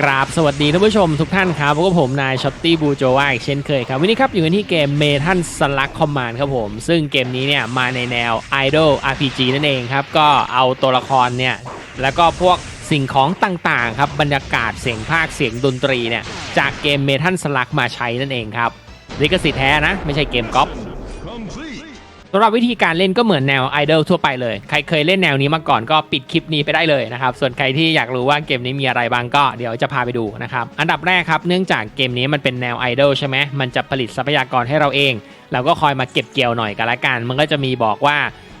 กราบสวัสดีท่านผู้ชมทุกท่านครับพบกับผมนายช็อตตี้บูโจวาอีกเช่นเคยครับ วันนี้ครับอยู่กันที่เกมเมทันสลักคอมมานครับผม ซึ่งเกมนี้เนี่ยมาในแนว Idol RPG นั่นเองครับ ก็เอาตัวละครเนี่ย แล้วก็พวกสิ่งของต่างๆครับ บรรยากาศเสียงภาคเสียงดนตรีเนี่ย จากเกมเมทันสลักมาใช้นั่นเองครับลิขสิทธิ์แท้นะ ไม่ใช่เกมก๊อป สำหรับวิธีการเล่นก็เหมือนแนวไอดอลทั่วไปเลย ใครเคยเล่นแนวนี้มาก่อนก็ปิดคลิปนี้ไปได้เลยนะครับ ส่วนใครที่อยากรู้ว่าเกมนี้มีอะไรบ้างก็เดี๋ยวจะพาไปดูนะครับ อันดับแรกครับ เนื่องจากเกมนี้มันเป็นแนวไอดอลใช่ไหมมันจะผลิตทรัพยากรให้เราเอง เราก็คอยมาเก็บเกี่ยวหน่อยกันละกัน มันก็จะมีบอกว่า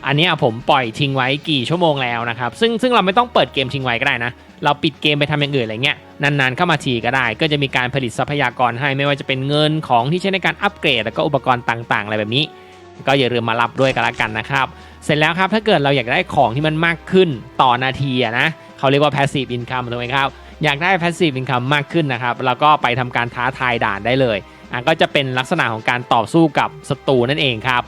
อันนี้ผมปล่อยทิ้งไว้กี่ชั่วโมงแล้วนะครับ ซึ่งซึ่งเราไม่ต้องเปิดเกมทิ้งไว้ก็ได้นะ เราปิดเกมไปทำอย่างอื่นอะไรเงี้ย นานๆเข้ามาทีก็ได้ ก็จะมีการผลิตทรัพยากรให้ไม่ว่าจะเป็นเงินของที่ใช้ในการอัปเกรดแล้วก็อุปกรณ์ต่าง ๆ อะไรแบบนี้ ก็อย่าลืมมารับด้วยกันละกันนะครับ เสร็จแล้วครับถ้าเกิดเราอยากได้ของที่มันมากขึ้นต่อนาทีนะเขาเรียกว่า passive income ถูกไหมครับ อยากได้ passive income มากขึ้นนะครับแล้วก็ไปทำการท้าทายด่านได้เลยอะก็จะเป็นลักษณะของการต่อสู้กับศัตรูนั่นเองครับ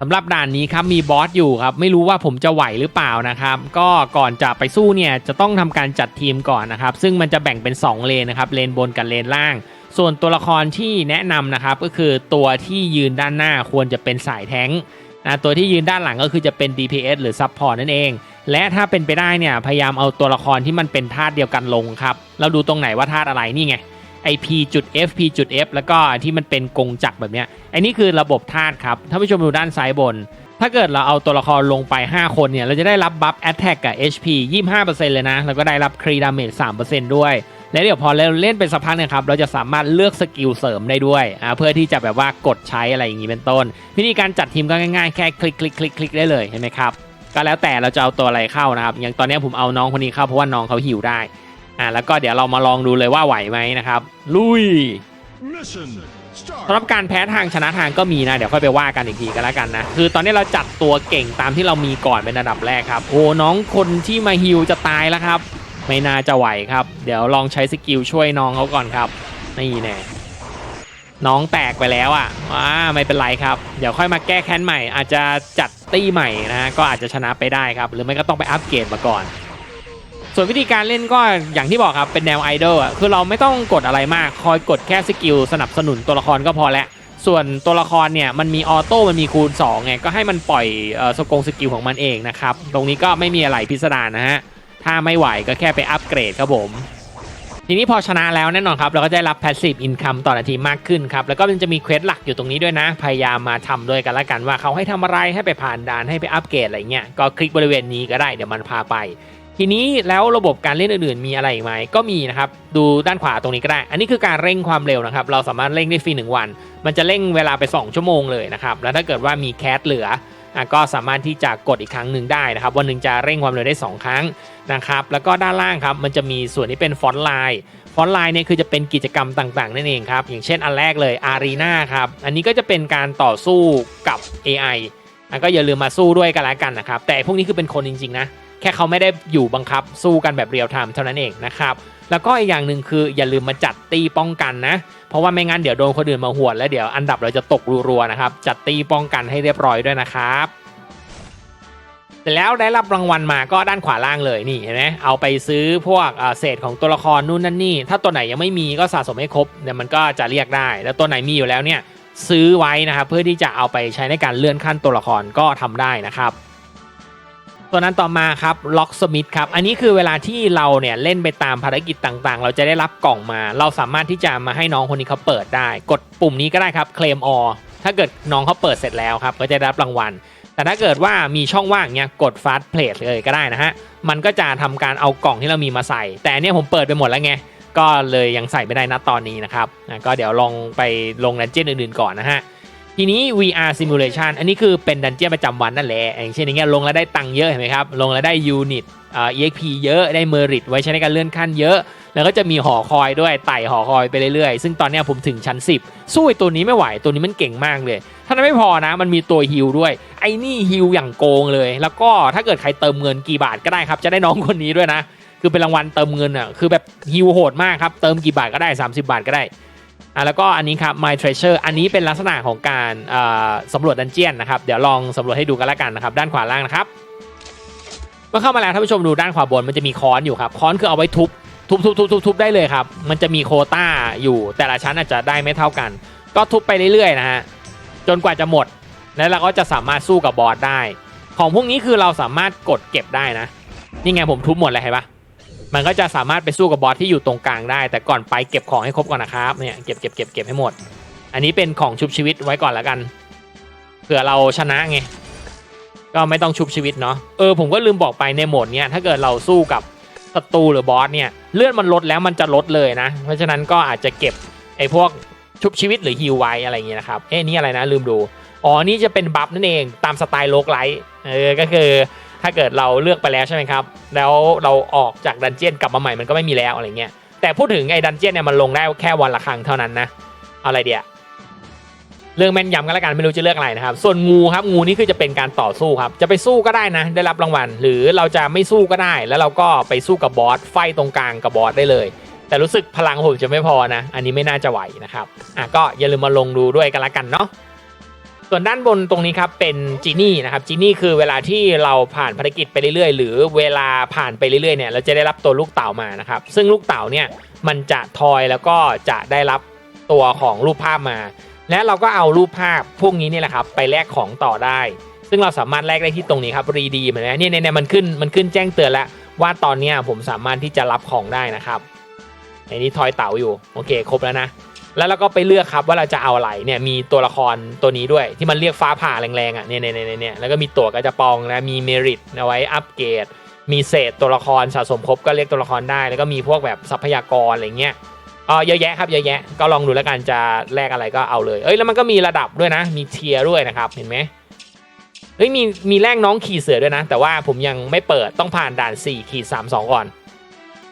สำหรับด่านนี้ครับมีบอสอยู่ครับไม่รู้ว่าผมจะไหวหรือเปล่านะครับ ก็ก่อนจะไปสู้เนี่ยจะต้องทำการจัดทีมก่อนนะครับ ซึ่งมันจะแบ่งเป็น 2 เลนนะครับเลนบนกับเลนล่าง ส่วนตัวละครที่แนะนำนะครับก็คือตัวที่ยืนด้านหน้าควรจะเป็นสายแท้งนะตัวที่ยืนด้านหลังก็คือจะเป็น DPS หรือ Support นั่นเอง และถ้าเป็นไปได้เนี่ยพยายามเอาตัวละครที่มันเป็นธาตุเดียวกันลงครับเราดูตรงไหนว่าธาตุอะไรนี่ไงไอ P จุด F P จุด F แล้วก็ที่มันเป็นกงจักรแบบเนี้ยไอนี่คือระบบธาตุครับถ้านผู้ชมดูด้านซ้ายบน ถ้าเกิดเราเอาตัวละครลงไป 5 คนเนี่ยเราจะได้รับบัฟ Attack กับ HP 25%เลยนะแล้วก็ได้รับ Crit Damage 3%ด้วย และเดี๋ยวพอเราเล่นเป็นสักพักเนะครับ เราจะสามารถเลือกสกิลเสริมได้ด้วยอ่าเพื่อที่จะแบบว่ากดใช้อะไรอย่างนี้เป็นต้น วิธีการจัดทีมก็ง่ายๆ แค่คลิกคลิกคลิกคลิกได้เลยเห็นไหมครับก็แล้วแต่เราจะเอาตัวอะไรเข้านะครับ อย่างตอนนี้ผมเอาน้องคนนี้เข้าเพราะว่าน้องเขาหิวได้อ่าแล้วก็เดี๋ยวเรามาลองดูเลยว่าไหวไหมนะครับ ลุย Mission สำหรับ start. การแพ้ทางชนะทางก็มีนะเดี๋ยวค่อยไปว่ากันอีกทีก็แล้วกันนะคือตอนนี้เราจัดตัวเก่งตามที่เรามีก่อนเป็นระดับแรกครับ โอ้น้องคนที่มาฮิวจะตายแล้วครับ ไม่น่าจะไหวครับ เดี๋ยวลองใช้สกิลช่วยน้องเขาก่อนครับ นี่แน่น้องแตกไปแล้วอะว้าไม่เป็นไรครับ เดี๋ยวค่อยมาแก้แค้นใหม่ อาจจะจัดตี้ใหม่นะ ก็อาจจะชนะไปได้ครับ หรือไม่ก็ต้องไปอัปเกรดมาก่อน ส่วนวิธีการเล่นก็อย่างที่บอกครับ เป็นแนวไอดอลอะ คือเราไม่ต้องกดอะไรมาก คอยกดแค่สกิลสนับสนุนตัวละครก็พอแล้ว ส่วนตัวละครเนี่ยมันมีออโต้ มันมีคูณ2ไง ก็ให้มันปล่อยเอ่อสกงสกิลของมันเองนะครับ ตรงนี้ก็ไม่มีอะไรพิสดารนะฮะ ถ้าไม่ไหวก็แค่ไปอัปเกรดครับผมทีนี้พอชนะแล้วแน่นอนครับ เราก็จะได้รับ passive income ต่อนาทีมากขึ้นครับ แล้วก็มันจะมีเควสหลักอยู่ตรงนี้ด้วยนะ พยายามมาทำด้วยกันละกันว่าเขาให้ทำอะไรให้ไปผ่านด่านให้ไปอัปเกรดอะไรเงี้ยก็คลิกบริเวณนี้ก็ได้เดี๋ยวมันพาไป ทีนี้แล้วระบบการเล่นอื่นๆ มีอะไรไหมก็มีนะครับ ดูด้านขวาตรงนี้ก็ได้ อันนี้คือการเร่งความเร็วนะครับ เราสามารถเร่งได้ฟรีหนึ่งวัน มันจะเร่งเวลาไป 2 ชั่วโมงเลยนะครับแล้วถ้าเกิดว่ามีแคสเหลือ ก็สามารถที่จะกดอีกครั้งหนึ่งได้นะครับ วันหนึ่งจะเร่งความเร็วได้ 2 ครั้งนะครับ แล้วก็ด้านล่างครับมันจะมีส่วนที่เป็นฟอนต์ไลน์ฟอนต์ไลน์เนี่ยคือจะเป็นกิจกรรมต่างๆนั่นเองครับ อย่างเช่นอันแรกเลยอารีนาครับ อันนี้ก็จะเป็นการต่อสู้กับ AI อะก็อย่าลืมมาสู้ด้วยกันล้วกันนะครับ แต่พวกนี้คือเป็นคนจริงๆนะ แค่เขาไม่ได้อยู่บังคับสู้กันแบบเรียลไทม์เท่านั้นเองนะครับ แล้วก็อีกอย่างหนึ่งคืออย่าลืมมาจัดตีป้องกันนะ เพราะว่าไม่งั้นเดี๋ยวโดนคนอื่นมาหวดแล้วเดี๋ยวอันดับเราจะตกรัวๆนะครับ จัดตีป้องกันให้เรียบร้อยด้วยนะครับแล้วได้รับรางวัลมาก็ด้านขวาล่างเลยนี่เห็นไหมเอาไปซื้อพวกเออเศษของตัวละครนู่นนั่นนี่ ถ้าตัวไหนยังไม่มีก็สะสมให้ครบเดี๋ยวมันก็จะเรียกได้ แล้วตัวไหนมีอยู่แล้วเนี่ยซื้อไว้นะครับเพื่อที่จะเอาไปใช้ในการเลื่อนขั้นตัวละครก็ทำได้นะครับ ตัวนั้นต่อมาครับล็อกสมิธครับ อันนี้คือเวลาที่เราเนี่ยเล่นไปตามภารกิจต่างๆ เราจะได้รับกล่องมา เราสามารถที่จะมาให้น้องคนนี้เขาเปิดได้ กดปุ่มนี้ก็ได้ครับเคลมออถ้าเกิดน้องเขาเปิดเสร็จแล้วครับ ก็จะได้รับรางวัล แต่ถ้าเกิดว่ามีช่องว่างเนี่ยกดฟาสเพลทเลยก็ได้นะฮะ มันก็จะทำการเอากล่องที่เรามีมาใส่ แต่อันเนี้ยผมเปิดไปหมดแล้วไง ก็เลยยังใส่ไม่ได้นะตอนนี้นะครับอะก็เดี๋ยวลองไปลงดันเจี้ยนอื่นๆก่อนนะฮะ ทีนี้ VR simulation อันนี้คือเป็นดันเจี้ยนประจำวันนั่นแหละ อย่างเช่นอย่างเงี้ยลงแล้วได้ตังค์เยอะเห็นไหมครับ ลงแล้วได้ยูนิตเอ่อ EXP เยอะ ได้เมอริตไว้ใช้ในการเลื่อนขั้นเยอะ แล้วก็จะมีหอคอยด้วยไต่หอคอยไปเรื่อยๆ ซึ่งตอนเนี้ยผมถึงชั้น 10 สู้ไอ้ตัวนี้ไม่ไหว ตัวนี้มันเก่งมากเลย ถ้านั้นไม่พอนะ มันมีตัวฮิลด้วย ไอ้นี่ฮิลอย่างโกงเลย แล้วก็ถ้าเกิดใครเติมเงินกี่บาทก็ได้ครับ จะได้น้องคนนี้ด้วยนะ คือเป็นรางวัลเติมเงินอะ คือแบบฮิลโหดมากครับ เติมกี่บาทก็ได้ 30 บาทก็ได้ อะแล้วก็อันนี้ครับ My Treasure อันนี้เป็นลักษณะของการสำรวจดันเจียนนะครับ เดี๋ยวลองสำรวจให้ดูกันละกันนะครับ ด้านขวาล่างนะครับ เมื่อเข้ามาแล้วท่านผู้ชมดูด้านขวาบนมันจะมีค้อนอยู่ครับ ค้อนคือเอาไว้ทุบ ทุบๆๆๆได้เลยครับ มันจะมีโคต้าอยู่ แต่ละชั้นอาจจะได้ไม่เท่ากัน ก็ทุบไปเรื่อยๆนะฮะ จนกว่าจะหมด แล้วเราก็จะสามารถสู้กับบอสได้ ของพวกนี้คือเราสามารถกดเก็บได้นะ นี่ไงผมทุบหมดเลยเห็นปะ มันก็จะสามารถไปสู้กับบอสที่อยู่ตรงกลางได้ แต่ก่อนไปเก็บของให้ครบก่อนนะครับเนี่ยเก็บเก็บเก็บเก็บให้หมด อันนี้เป็นของชุบชีวิตไว้ก่อนแล้วกันเผื่อเราชนะไงก็ไม่ต้องชุบชีวิตเนาะเออผมก็ลืมบอกไปในโหมดเนี้ยถ้าเกิดเราสู้กับศัตรูหรือบอสเนี่ยเลือนมันลดแล้วมันจะลดเลยนะ เพราะฉะนั้นก็อาจจะเก็บไอ้พวกชุบชีวิตหรือฮิวไว้อะไรอย่างเงี้ยนะครับเอ๊ะนี่อะไรนะลืมดู อ๋อนี่จะเป็นบัฟนั่นเองตามสไตล์โลกไลท์เออก็คือถ้าเกิดเราเลือกไปแล้วใช่ไหมครับ แล้วเราออกจากดันเจียนกลับมาใหม่มันก็ไม่มีแล้วอะไรเงี้ยแต่พูดถึงไอ้ดันเจียนเนี่ยมันลงได้แค่วันละครั้งเท่านั้นนะอาอะไรเดียเรื่องแม่นยำกันแล้วกันไม่รู้จะเลือกอะไรนะครับ ส่วนงูครับงูนี่คือจะเป็นการต่อสู้ครับ จะไปสู้ก็ได้นะ ได้รับรางวัล หรือเราจะไม่สู้ก็ได้ แล้วเราก็ไปสู้กับบอสไฟตรงกลางกับบอสได้เลย แต่รู้สึกพลังผมจะไม่พอนะ อันนี้ไม่น่าจะไหวนะครับอะก็อย่าลืมมาลงดูด้วยกันละกันเนาะ ส่วนด้านบนตรงนี้ครับเป็นจีนี่นะครับจีนี่คือเวลาที่เราผ่านภารกิจไปเรื่อยๆ หรือเวลาผ่านไปเรื่อยๆเนี่ยเราจะได้รับตัวลูกเต่ามานะครับซึ่งลูกเต่าเนี่ยมันจะทอยแล้วก็จะได้รับตัวของรูปภาพมา และเราก็เอารูปภาพพวกนี้เนี่ยแหละครับไปแลกของต่อได้ ซึ่งเราสามารถแลกได้ที่ตรงนี้ครับรีดีเหมือนกันเนี่ยเนี่ยมันขึ้นมันขึ้นแจ้งเตือนแล้วว่าตอนนี้ผมสามารถที่จะรับของได้นะครับในนี้ทอยเต่าอยู่โอเคครบแล้วนะ แล้วเราก็ไปเลือกครับว่าเราจะเอาอะไรเนี่ยมีตัวละครตัวนี้ด้วยที่มันเรียกฟ้าผ่าแรงๆอะเนี่ยเนี่ยเนี่ยเนี่ยแล้วก็มีตัวกระจะปองนะมีเมริตเอาไว้อัปเกรดมีเศษตัวละครสะสมครบก็เรียกตัวละครได้ แล้วก็มีพวกแบบทรัพยากรอะไรเงี้ยอ๋อเยอะแยะครับเยอะแยะก็ลองดูแล้วกันจะแลกอะไรก็เอาเลยเอ้ยแล้วมันก็มีระดับด้วยนะ มีเทียร์ด้วยนะครับเห็นไหมเฮ้ยมีมีแลกน้องขี่เสือด้วยนะ แต่ว่าผมยังไม่เปิดต้องผ่านด่าน4ขีด3 2ก่อน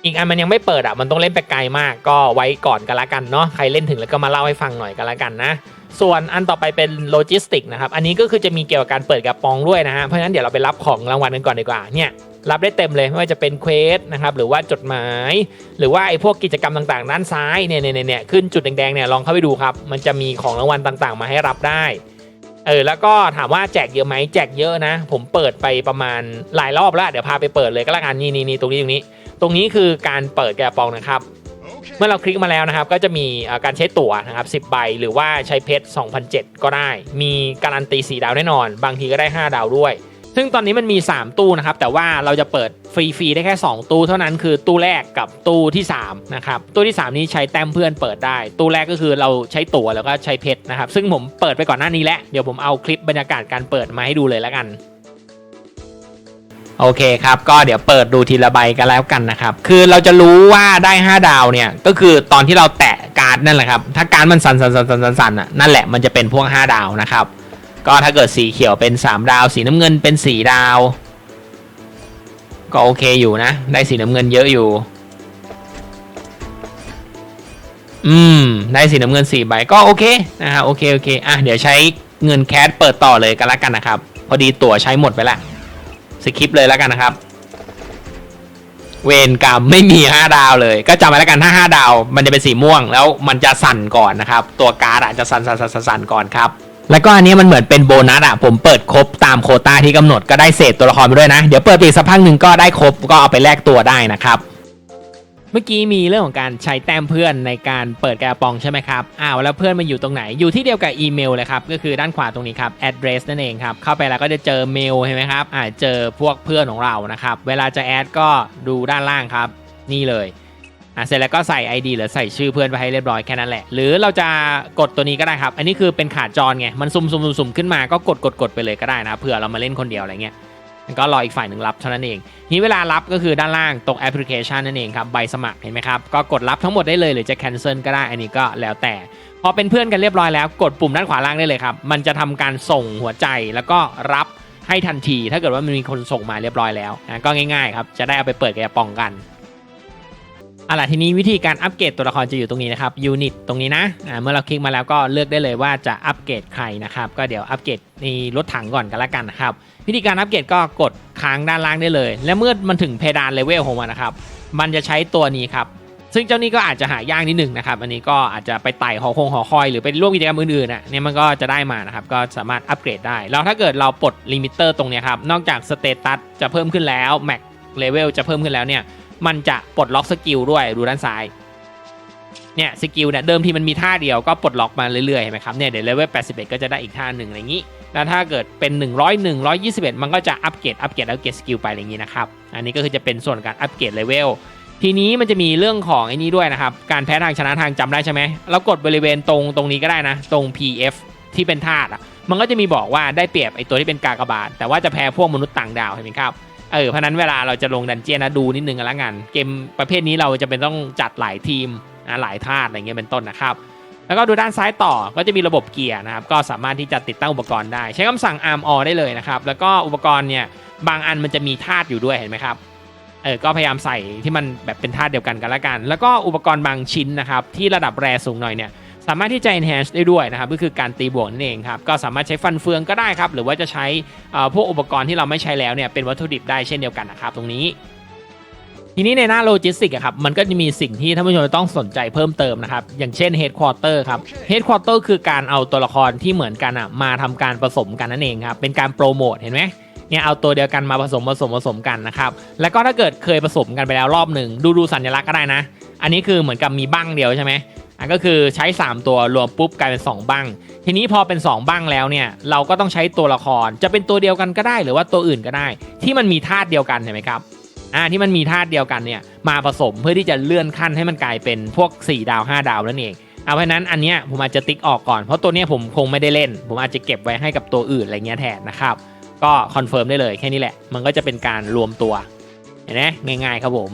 อีกอันมันยังไม่เปิดอะมันต้องเล่นไปไกลมากก็ไว้ก่อนกันละกันเนาะใครเล่นถึงแล้วก็มาเล่าให้ฟังหน่อยกันละกันนะ ส่วนอันต่อไปเป็นโลจิสติกนะครับอันนี้ก็คือจะมีเกี่ยวกับการเปิดกระป๋องด้วยนะฮะเพราะฉะนั้นเดี๋ยวเราไปรับของรางวัลกันก่อนดีกว่าเนี่ยรับได้เต็มเลยไม่ว่าจะเป็นเควสนะครับหรือว่าจดหมาย หรือว่าไอ้พวกกิจกรรมต่างๆ ด้านซ้ายเนี่ยเนี่ยเนี่ยขึ้นจุดแดงๆเนี่ยลองเข้าไปดูครับ มันจะมีของรางวัลต่างๆ มาให้รับได้เออแล้วก็ถามว่าแจกเยอะไหมแจกเยอะนะ ผมเปิดไปประมาณหลายรอบแล้วเดี๋ยวพาไปเปิดเลยก็แล้วกันนี่นี่นี่ตรงนี้ตรงนี้ ตรงนี้คือการเปิดแกะปองนะครับ เมื่อเราคลิกมาแล้วนะครับ ก็จะมีอ่าการใช้ตั๋วนะครับ 10 ใบ หรือว่าใช้เพชร2007 ก็ได้ มีการันตี 4 ดาวแน่นอน บางทีก็ได้ 5 ดาวด้วย ซึ่งตอนนี้มันมี 3 ตู้นะครับ แต่ว่าเราจะเปิดฟรีๆได้แค่ 2 ตู้เท่านั้นคือตู้แรกกับตู้ที่3นะครับตู้ที่ 3 นี้ใช้แต้มเพื่อนเปิดได้ ตู้แรกก็คือเราใช้ตั๋วแล้วก็ใช้เพชรนะครับซึ่งผมเปิดไปก่อนหน้านี้แล้วเดี๋ยวผมเอาคลิปบรรยากาศการเปิดมาให้ดูเลยแล้วกัน โอเคครับ ก็เดี๋ยวเปิดดูทีละใบกันแล้วกันนะครับ คือเราจะรู้ว่าได้ 5 ดาวเนี่ย ก็คือตอนที่เราแตะการ์ดนั่นแหละครับ ถ้าการ์ดมันสั่นสั่นสั่นสั่นสั่นนอะนั่นแหละมันจะเป็นพวก 5 ดาวนะครับ ก็ถ้าเกิดสีเขียวเป็น 3 ดาว สีน้ำเงินเป็น 4 ดาว ก็โอเคอยู่นะ ได้สีน้ำเงินเยอะอยู่ อืม ได้สีน้ำเงิน4ใบก็โอเคนะฮะโอเคโอเคอะเดี๋ยวใช้เงินแคสเปิดต่อเลยกันละกันนะครับ พอดีตั๋วใช้หมดไปละ สคริปเลยแล้วกันนะครับ เวนกรรมไม่มี 5 ดาวเลย ก็จำไว้แล้วกันถ้า5ดาว มันจะเป็นสีม่วงแล้วมันจะสั่นก่อนนะครับ ตัวการ์ดอาจจะสั่นสั่นสั่นสั่นก่อนครับแล้วก็อันนี้มันเหมือนเป็นโบนัสอะผมเปิดครบตามโคต้าที่กำหนดก็ได้เศษตัวละครไปด้วยนะ เดี๋ยวเปิดปีกสักพักหนึ่งก็ได้ครบก็เอาไปแลกตัวได้นะครับ เมื่อกี้มีเรื่องของการใช้แต้มเพื่อนในการเปิดกระปองใช่ไหมครับอ้าวแล้วเพื่อนมันอยู่ตรงไหนอยู่ที่เดียวกับอีเมลเลยครับก็คือด้านขวาตรงนี้ครับ address นั่นเองครับเข้าไปแล้วก็จะเจอเมลใช่ไหมครับอ่าเจอพวกเพื่อนของเรานะครับเวลาจะแอดก็ดูด้านล่างครับ นี่เลยอะเสร็จแล้วก็ใส่ ID หรือใส่ชื่อเพื่อนไปให้เรียบร้อยแค่นั้นแหละ หรือเราจะกดตัวนี้ก็ได้ครับ อันนี้คือเป็นขาจรไงมันซุ่มซุมซุมขึ้นมาก็กดกดกดไปเลยก็ได้นะเผื่อเรามาเล่นคนเดียวอะไรเงี้ย ก็รออีกฝ่ายหนึ่งรับเท่านั้นเองทีนี้เวลารับก็คือด้านล่างตรงแอปพลิเคชันนั่นเองครับใบสมัครเห็นไหมครับก็กดรับทั้งหมดได้เลยหรือจะ cancel ก็ได้อันนี้ก็แล้วแต่ พอเป็นเพื่อนกันเรียบร้อยแล้ว กดปุ่มด้านขวาล่างได้เลยครับมันจะทำการส่งหัวใจแล้วก็รับให้ทันที ถ้าเกิดว่ามันมีคนส่งมาเรียบร้อยแล้วนะก็ง่ายๆครับจะได้เอาไปเปิดกระป๋องกัน เอาล่ะทีนี้วิธีการอัปเกรดตัวละครจะอยู่ตรงนี้นะครับยูนิตตรงนี้นะอ่าเมื่อเราคลิกมาแล้วก็เลือกได้เลยว่าจะอัปเกรดใครนะครับก็เดี๋ยวอัปเกรดในรถถังก่อนกันละกันนะครับวิธีการอัปเกรดก็กดค้างด้านล่างได้เลย และเมื่อมันถึงเพดานเลเวลของมันนะครับมันจะใช้ตัวนี้ครับซึ่งเจ้านี้ก็อาจจะหายากนิดหนึ่งนะครับ อันนี้ก็อาจจะไปไต่หอคงหอคอย หรือไปร่วมกิจกรรมอื่นๆน่ะเนี่ยมันก็จะได้มานะครับ ก็สามารถอัปเกรดได้ แล้วถ้าเกิดเราปลดลิมิเตอร์ตรงนี้ครับ นอกจากสเตตัสจะเพิ่มขึ้นแล้วแม็กเลเวลจะเพิ่มขึ้นแล้วเนี่ย มันจะปลดล็อกสกิลด้วยดูด้านซ้ายเนี่ยสกิลเนี่ยเดิมทีมันมีท่าเดียวก็ปลดล็อกมาเรื่อยๆเห็นไหมครับเนี่ยเดี๋ยวเลเวล81 ก็จะได้อีกท่าหนึ่งอะไรอย่างนี้แล้วถ้าเกิดเป็น 101 121 มันก็จะอัปเกรดอัปเกรดอัปเกรดสกิลไปอะไรอย่างนี้นะครับอันนี้ก็คือจะเป็นส่วนการอัปเกรดเลเวลทีนี้มันจะมีเรื่องของไอ้นี้ด้วยนะครับ การแพ้ทางชนะทางจำได้ใช่ไหมเรากดบริเวณตรงตรงนี้ก็ได้นะ ตรง PF ที่เป็นธาตุอะมันก็จะมีบอกว่าได้เปรียบไอ้ตัวที่เป็นกากบาทแต่ว่าจะแพ้พวกมนุษย์ต่างดาวเห็นไหมครับ เออเพราะนั้นเวลาเราจะลงดันเจียนนะดูนิดนึงกันละกัน เกมประเภทนี้เราจะเป็นต้องจัดหลายทีมนะหลายธาตุอะไรเงี้ยเป็นต้นนะครับ แล้วก็ดูด้านซ้ายต่อก็จะมีระบบเกียร์นะครับ ก็สามารถที่จะติดตั้งอุปกรณ์ได้ ใช้คำสั่ง arm all ได้เลยนะครับ แล้วก็อุปกรณ์เนี่ยบางอันมันจะมีธาตุอยู่ด้วยเห็นไหมครับเออก็พยายามใส่ที่มันแบบเป็นธาตุเดียวกันกันละกัน แล้วก็อุปกรณ์บางชิ้นนะครับที่ระดับแรสูงหน่อยเนี่ย สามารถที่จะ enhance ได้ด้วยนะครับก็คือการตีบวกนั่นเองครับก็สามารถใช้ฟันเฟืองก็ได้ครับหรือว่าจะใช้พวกอุปกรณ์ที่เราไม่ใช้แล้วเนี่ยเป็นวัตถุดิบได้เช่นเดียวกันนะครับตรงนี้ทีนี้ในหน้าโลจิสติกอะครับมันก็จะมีสิ่งที่ท่านผู้ชมต้องสนใจเพิ่มเติมนะครับ อย่างเช่น headquarter ครับ headquarter คือการเอาตัวละครที่เหมือนกันอะมาทำการผสมกันนั่นเองครับ เป็นการโปรโมทเห็นไหมเนี่ยเอาตัวเดียวกันมาผสมผสมผสมกันนะครับ แล้วก็ถ้าเกิดเคยผสมกันไปแล้วรอบหนึ่งดูดูสัญลักษณ์ก็ได้นะ อันนี้คือเหมือนกับมีบั้งเดียวใช่ไหม อะก็คือใช้ 3 ตัวรวมปุ๊บกลายเป็น 2บั้งทีนี้พอเป็น 2บั้งแล้วเนี่ยเราก็ต้องใช้ตัวละครจะเป็นตัวเดียวกันก็ได้ หรือว่าตัวอื่นก็ได้ ที่มันมีธาตุเดียวกันเห็นไหมครับอ่าที่มันมีธาตุเดียวกันเนี่ยมาผสมเพื่อที่จะเลื่อนขั้นให้มันกลายเป็นพวก 4 ดาว 5 ดาวนั่นเองเอาเพราะนั้นอันเนี้ยผมอาจจะติ๊กออกก่อนเพราะตัวเนี้ยผมคงไม่ได้เล่น ผมอาจจะเก็บไว้ให้กับตัวอื่นอะไรเงี้ยแทนนะครับก็คอนเฟิร์มได้เลยแค่นี้แหละ มันก็จะเป็นการรวมตัวเห็นไหมง่ายๆครับผม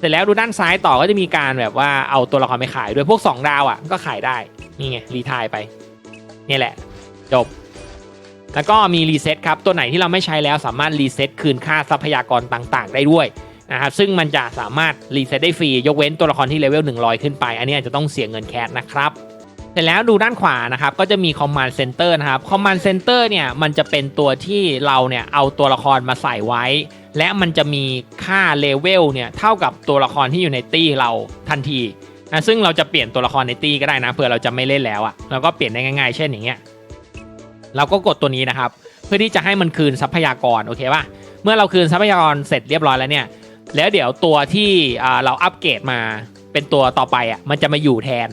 เสร็จแล้วดูด้านซ้ายต่อก็จะมีการแบบว่าเอาตัวละครไปขายด้วยพวก 2 ดาวอะก็ขายได้ นี่ไงรีทายไป นี่แหละ จบ แล้วก็มีรีเซ็ตครับ ตัวไหนที่เราไม่ใช้แล้วสามารถรีเซ็ตคืนค่าทรัพยากรต่างๆ ได้ด้วยนะครับซึ่งมันจะสามารถรีเซ็ตได้ฟรี ยกเว้นตัวละครที่เลเวล100 ขึ้นไป อันนี้อาจจะต้องเสียเงินแคสนะครับ เสร็จแล้วดูด้านขวานะครับก็จะมี Command Center นะครับ Command Center เนี่ยมันจะเป็นตัวที่เราเนี่ยเอาตัวละครมาใส่ไว้ และมันจะมีค่าเลเวลเนี่ยเท่ากับตัวละครที่อยู่ในตี้เราทันทีนะซึ่งเราจะเปลี่ยนตัวละครในตี้ก็ได้นะเผื่อเราจะไม่เล่นแล้วอะเราก็เปลี่ยนได้ง่ายๆ เช่นอย่างเงี้ยเราก็กดตัวนี้นะครับ เพื่อที่จะให้มันคืนทรัพยากรโอเคป่ะเมื่อเราคืนทรัพยากรเสร็จเรียบร้อยแล้วเนี่ยแล้วเดี๋ยวตัวที่เราอัปเกรดมาเป็นตัวต่อไปอะมันจะมาอยู่แทน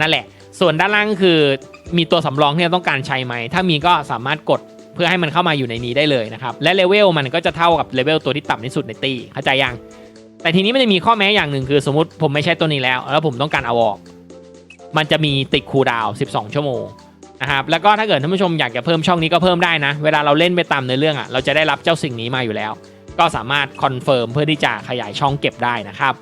นั่นแหละ ส่วนด้านล่างคือมีตัวสำรองที่เราต้องการใช้ไหม ถ้ามีก็สามารถกดเพื่อให้มันเข้ามาอยู่ในนี้ได้เลยนะครับ และเลเวลมันก็จะเท่ากับเลเวลตัวที่ต่ำที่สุดในตีเข้าใจยัง แต่ทีนี้มันจะมีข้อแม้อย่างหนึ่งคือสมมติผมไม่ใช่ตัวนี้แล้ว แล้วผมต้องการเอาออก มันจะมีติดคูลดาวน์12 ชั่วโมงนะครับแล้วก็ถ้าเกิดท่านผู้ชมอยากจะเพิ่มช่องนี้ก็เพิ่มได้นะ เวลาเราเล่นไปตามในเรื่องอะเราจะได้รับเจ้าสิ่งนี้มาอยู่แล้ว ก็สามารถคอนเฟิร์มเพื่อที่จะขยายช่องเก็บได้นะครับ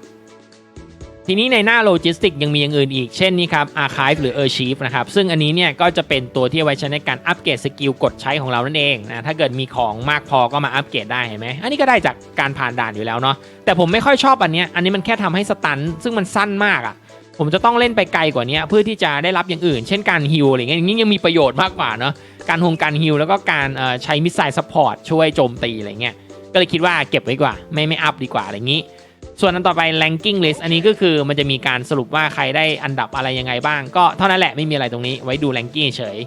ทีนี้ในหน้าโลจิสติกยังมีอย่างอื่นอีก เช่นนี้ครับ Archive หรือ Archive นะครับ ซึ่งอันนี้เนี่ยก็จะเป็นตัวที่ไว้ใช้ในการอัปเกรดสกิลกดใช้ของเรานั่นเองนะ ถ้าเกิดมีของมากพอก็มาอัปเกรดได้เห็นไหม อันนี้ก็ได้จากการผ่านด่านอยู่แล้วเนาะ แต่ผมไม่ค่อยชอบอันเนี้ยอันนี้มันแค่ทำให้สตัน ซึ่งมันสั้นมากอะ่ะ ผมจะต้องเล่นไปไกลกว่านี้เพื่อที่จะได้รับอย่างอื่น เช่นการฮิลอะไรเงี้ยอย่างนี้ยังมีประโยชน์มากกว่าเนาะ การหงการฮิลแล้วก็การใช้มิสไซล์ซัพพอร์ตช่วยโจมตีอะไรเงี้ย ก็เลยคิดว่าเก็บไว้กว่า ไม่ไม่อัพดีกว่าอะไรงี้ ส่วนอันต่อไป ranking list อันนี้ก็คือมันจะมีการสรุปว่าใครได้อันดับอะไรยังไงบ้าง ก็เท่านั้นแหละไม่มีอะไรตรงนี้ไว้ดู ranking เฉย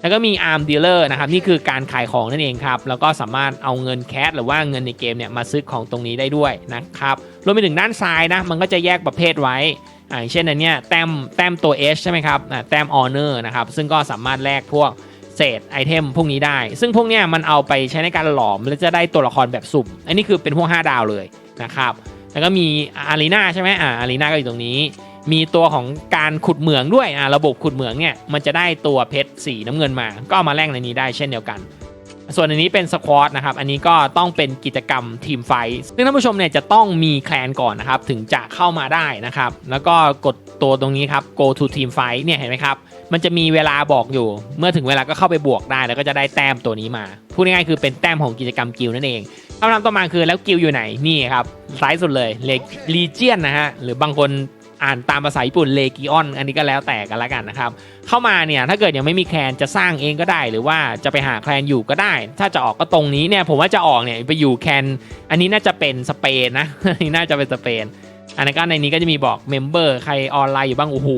แล้วก็มี arm dealer นะครับนี่คือการขายของนั่นเองครับ แล้วก็สามารถเอาเงินแคสหรือว่าเงินในเกมเนี่ยมาซื้อของตรงนี้ได้ด้วยนะครับรวมไปถึงด้านซ้ายนะมันก็จะแยกประเภทไว้อ่าอย่างเช่นอันเนี้ยแต้มแต้มตัว H ใช่ไหมครับอ่าแต้ม honor นะครับซึ่งก็สามารถแลกพวกเศษไอเทมพวกนี้ได้ ซึ่งพวกเนี้ยมันเอาไปใช้ในการหลอมแล้วจะได้ตัวละครแบบสุ่ม อันนี้คือเป็นพวก 5 ดาวเลยนะครับ แล้วก็มีอารีนาใช่ไหมอ่าอารีนาก็อยู่ตรงนี้ มีตัวของการขุดเหมืองด้วยอ่าระบบขุดเหมืองเนี่ยมันจะได้ตัวเพชรสีน้ำเงินมา ก็เอามาแลกในนี้ได้เช่นเดียวกัน ส่วนอันนี้เป็นสควอตนะครับ อันนี้ก็ต้องเป็นกิจกรรมทีมไฟท์ซึ่งท่านผู้ชมเนี่ยจะต้องมีแคลนก่อนนะครับ ถึงจะเข้ามาได้นะครับ แล้วก็กดตัวตรงนี้ครับ go to team fight เนี่ยเห็นไหมครับ มันจะมีเวลาบอกอยู่ เมื่อถึงเวลาก็เข้าไปบวกได้ แล้วก็จะได้แต้มตัวนี้มา พูดง่ายๆคือเป็นแต้มของกิจกรรมกิลนั่นเองคำถามต่อมาคือแล้วกิลอยู่ไหน นี่ครับซ้ายสุดเลยเลเจียนนะฮะ หรือบางคนอ่านตามภาษาญี่ปุ่นเลกิออน อันนี้ก็แล้วแต่กันละกันนะครับ เข้ามาเนี่ยถ้าเกิดยังไม่มีแคลนจะสร้างเองก็ได้ หรือว่าจะไปหาแคลนอยู่ก็ได้ ถ้าจะออกก็ตรงนี้เนี่ยผมว่าจะออกเนี่ยไปอยู่แคลนอันนี้น่าจะเป็นสเปนนะอันนี้น่าจะเป็นสเปนอันนั้นก็ในนี้ก็จะมีบอกเมมเบอร์ใครออนไลน์อยู่บ้างโอ้โห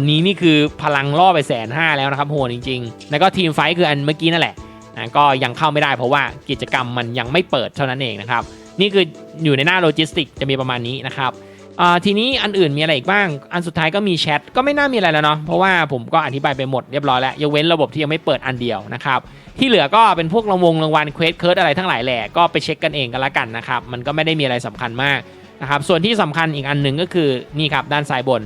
วันนี้นี่คือพลังล่อไปแสนห้าแล้วนะครับโหดจริง ๆ แล้วก็ทีมไฟท์คืออันเมื่อกี้นั่นแหละอะก็ยังเข้าไม่ได้เพราะว่ากิจกรรมมันยังไม่เปิดเท่านั้นเองนะครับ นี่คืออยู่ในหน้าโลจิสติกจะมีประมาณนี้นะครับทีนี้อันอื่นมีอะไรอีกบ้าง อันสุดท้ายก็มีแชทก็ไม่น่ามีอะไรแล้วเนาะเพราะว่าผมก็อธิบายไปหมดเรียบร้อยแล้วยกเว้นระบบที่ยังไม่เปิดอันเดียวนะครับที่เหลือก็เป็นพวกรางวงรางวัลเควสเคิร์ดอะไรทั้งหลายแหล่ก็ไปเช็คกันเองกันละกันนะครับมันก็ไม่ได้มีอะไรสำคัญมากนะครับส่วนที่สำคัญอีกอันหนึ่งก็คือนี่ครับด้านซ้ายบน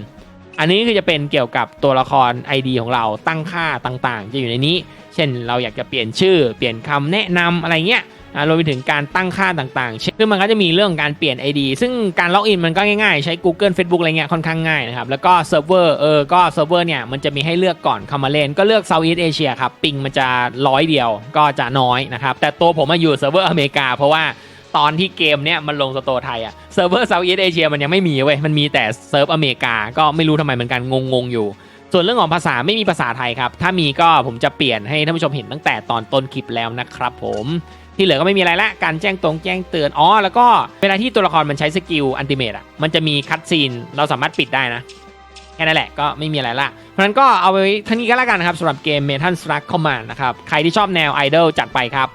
อันนี้คือจะเป็นเกี่ยวกับตัวละคร ID ของเราตั้งค่าต่างๆ จะอยู่ในนี้ เช่นเราอยากจะเปลี่ยนชื่อ เปลี่ยนคำแนะนำอะไรเงี้ยอ่ารวมไปถึงการตั้งค่าต่างๆเช่นซึ่งมันก็จะมีเรื่องการเปลี่ยน ID ซึ่งการล็อกอินมันก็ง่ายๆ ใช้ Google Facebook อะไรเงี้ยค่อนข้างง่ายนะครับ แล้วก็เซิร์ฟเวอร์เออ ก็เซิร์ฟเวอร์เนี่ยมันจะมีให้เลือกก่อนเข้ามาเล่น ก็เลือก Southeast Asia ครับ ปิงมันจะร้อยเดียวก็จะน้อยนะครับ แต่ตัวผมมาอยู่เซิร์ฟเวอร์อเมริกาเพราะว่า ตอนที่เกมเนี่ยมันลงสโตร์ไทยอะเซิร์ฟเวอร์ Southeast Asia มันยังไม่มีเว้ยมันมีแต่เซิร์ฟอเมริกาก็ไม่รู้ทำไมเหมือนกันงงๆอยู่ ส่วนเรื่องของภาษาไม่มีภาษาไทยครับ ถ้ามีก็ผมจะเปลี่ยนให้ท่านผู้ชมเห็นตั้งแต่ตอนต้นคลิปแล้วนะครับผมที่เหลือก็ไม่มีอะไรละ การแจ้งตรงแจ้งเตือน อ๋อ แล้วก็เวลาที่ตัวละครมันใช้สกิลอันติเมตอะ มันจะมีคัตซีน เราสามารถปิดได้นะ แค่นั้นแหละก็ไม่มีอะไรละ เพราะนั้นก็เอาไว้เท่านี้ก็แล้วกันนะครับสำหรับเกม Metal Slug Command นะครับ ใครที่ชอบแนวไอดอลจัดไปครับ